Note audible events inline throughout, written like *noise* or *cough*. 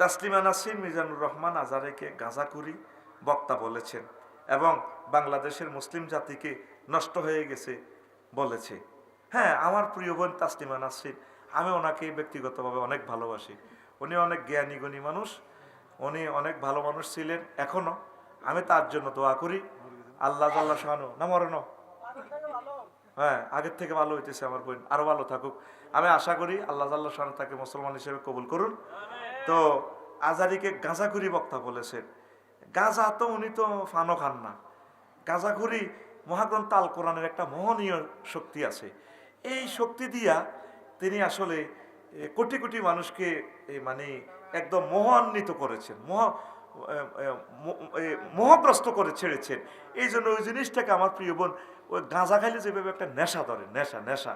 তাসলিমা নাসির মিজানুর রহমান আজারেকে গাঁজাকুরি বক্তা বলেছেন এবং বাংলাদেশের মুসলিম জাতিকে নষ্ট হয়ে গেছে বলেছে। হ্যাঁ আমার প্রিয় বোন তাসলিমা নাসরিন আমি ওনাকে ব্যক্তিগতভাবে অনেক ভালোবাসি। উনি অনেক জ্ঞানী, গুণী মানুষ, উনি অনেক ভালো মানুষ ছিলেন এখনও। আমি তার জন্য দোয়া করি। আল্লাহ আল্লাহ শাহানু। না মরণ হ্যাঁ আগের থেকে ভালো হইতেছে আমার বোন। আরও ভালো থাকুক। আমি আশা করি আল্লাহ আল্লাহ শাহানু তাকে মুসলমান হিসেবে কবুল করুন। তো আজারিকে গাঁজাখুরি বক্তা বলেছেন। গাঁজা তো উনি তো ফানো খান না। গাঁজাখুরি মহাগ্রন্থ আল কোরআনের একটা মোহনীয় শক্তি আছে। এই শক্তি দিয়া তিনি আসলে কোটি কোটি মানুষকে মানে একদম মোহান্বিত করেছেন। মোহ মোহগ্রস্ত করে ছেড়েছেন। এই জন্য ওই জিনিসটাকে আমার প্রিয় বোন, ওই গাঁজা খাইলে যেভাবে একটা নেশা ধরে, নেশা নেশা।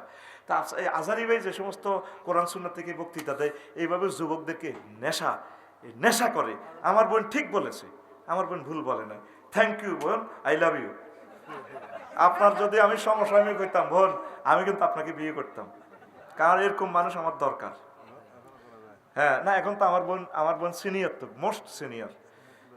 তা আজারি ভাই যে সমস্ত কোরআন সুন্নাহ থেকে বক্তৃতা দেয়, এইভাবে যুবকদেরকে নেশা নেশা করে। আমার বোন ঠিক বলেছে, আমার বোন ভুল বলে না থ্যাংক ইউ বোন আই লাভ ইউ আপনার যদি আমি সমসাময়িক হইতাম, বোন, আমি কিন্তু আপনাকে বিয়ে করতাম। কারণ এরকম মানুষ আমার দরকার? হ্যাঁ না, এখন তো আমার বোন আমার বোন সিনিয়র তো মোস্ট সিনিয়র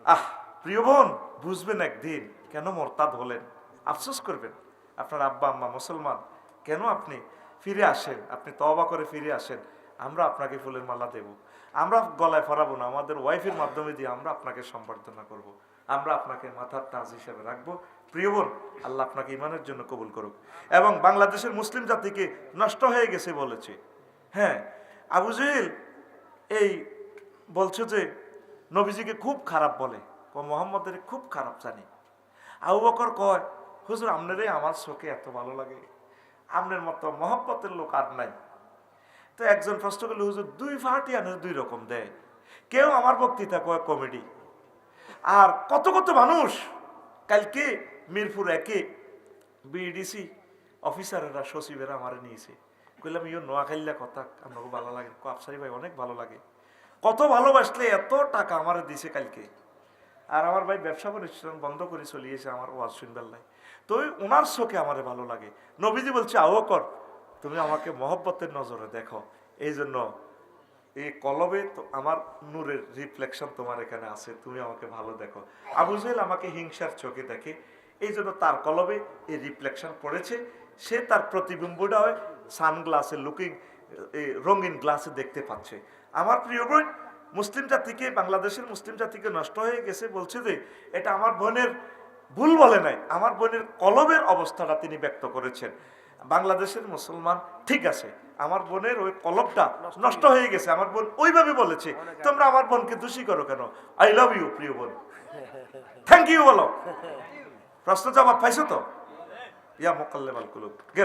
আহ, প্রিয় বোন, বুঝবেন একদিন কেন মোরতাদ হলেন। আফসোস করবেন, আপনার আব্বা আম্মা মুসলমান, কেন আপনি ফিরে আসেন? আপনি তবা করে ফিরে আসেন, আমরা আপনাকে ফুলের মালা দেব। আমরা গলায় ফরাবো না, আমাদের ওয়াইফের মাধ্যমে দিয়ে আমরা আপনাকে সম্বর্ধনা করব। আমরা আপনাকে মাথার তাজ হিসেবে রাখব। প্রিয় বোন, আল্লাহ আপনাকে ইমানের জন্য কবুল করুক। এবং বাংলাদেশের মুসলিম জাতিকে নষ্ট হয়ে গেছে বলেছে। হ্যাঁ আবু জেহেল এই বলছে যে নবীজিকে খুব খারাপ বলে ক মোহাম্মদের খুব খারাপ জানি। আবু বকর কয়, হুজুর আপনারে আমার চোখে এত ভালো লাগে। আপনার মতো মহব্বতের লোক আর নাই। তো একজন প্রশ্ন করলে, হুজুর, দুই পার্টি আনে দুই রকম দেয়। কেউ আমার বক্তৃতা কয় কমেডি। আর কত কত মানুষ কালকে মিরপুর একে বিডিসি অফিসারেরা, সচিবেরা আমার নিয়েছে। কইলাম ইয়ে নোয়াখাইলা কথা, আপনাকে ভালো লাগে। আফসারি ভাই, অনেক ভালো লাগে। কত ভালোবাসলে এত টাকা আমার দিছে কালকে। আর আমার ভাই ব্যবসা প্রতিষ্ঠান বন্ধ করে চলিয়েছে আমার ওয়াজ শুনবার লাই। তো ওনার চোখে আমার ভালো লাগে। নবীজি বলছে, আও কর, তুমি আমাকে মহব্বতের নজরে দেখো। এই জন্য এই কলবে তো আমার নূরের রিফ্লেকশন তোমার এখানে আছে, তুমি আমাকে ভালো দেখো। আবু জেহেল আমাকে হিংসার চোখে দেখে এই জন্য তার কলবে এই রিফ্লেকশন পড়েছে। সে তার প্রতিবিম্বটা হয় সানগ্লাসে লুকিং রঙিন গ্লাসে দেখতে পাচ্ছে। আমার প্রিয় বোন মুসলিম জাতিকে বাংলাদেশের মুসলিম জাতিকে নষ্ট হয়ে গেছে বলছে যে এটা আমার বোনের ভুল বলে নাই আমার বোনের কলমের অবস্থাটা তিনি ব্যক্ত করেছেন। বাংলাদেশের মুসলমান ঠিক আছে আমার বোনের ওই কলমটা নষ্ট হয়ে গেছে আমার বোন ওইভাবে বলেছে তোমরা আমার বোনকে দোষী করো কেন? আই লাভ ইউ প্রিয় বোন। থ্যাংক ইউ বলো। *laughs* প্রশ্ন জবাব পাইছো তো? ইয়া মোকাল্লেমাল কুলুব। গেল।